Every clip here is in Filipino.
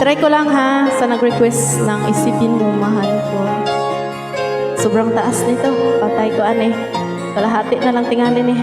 Itry ko lang ha, sa nag-request ng isipin mo, mahal ko. Sobrang taas nito. Patay ko ane. Kalahati na lang tingalin eh.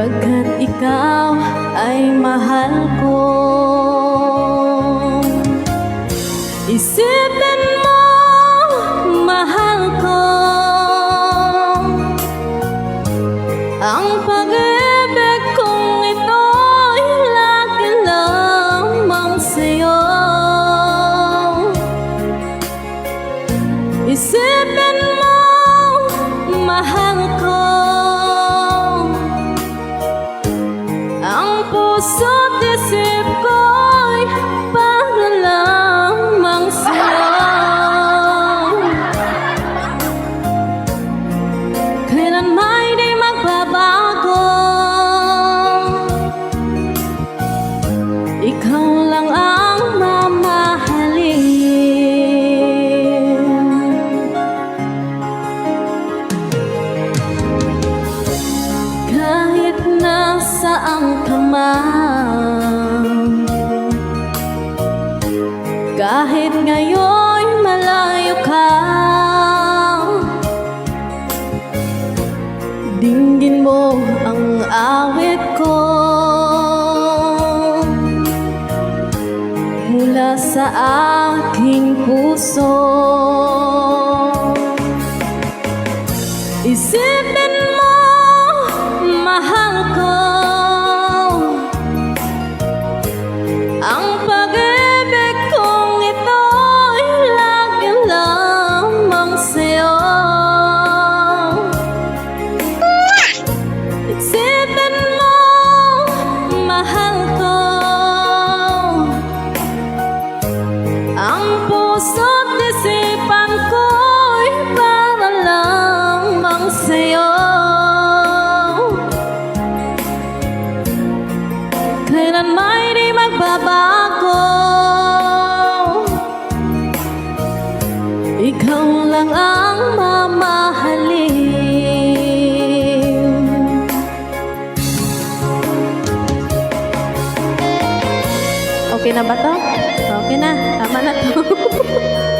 Pagkat ikaw sa aking puso puso't isipan ko'y para lamang sa'yo Kailan may di magbabago Ikaw lang ang mamahalin Okay na ba to? Okay na. mana tuh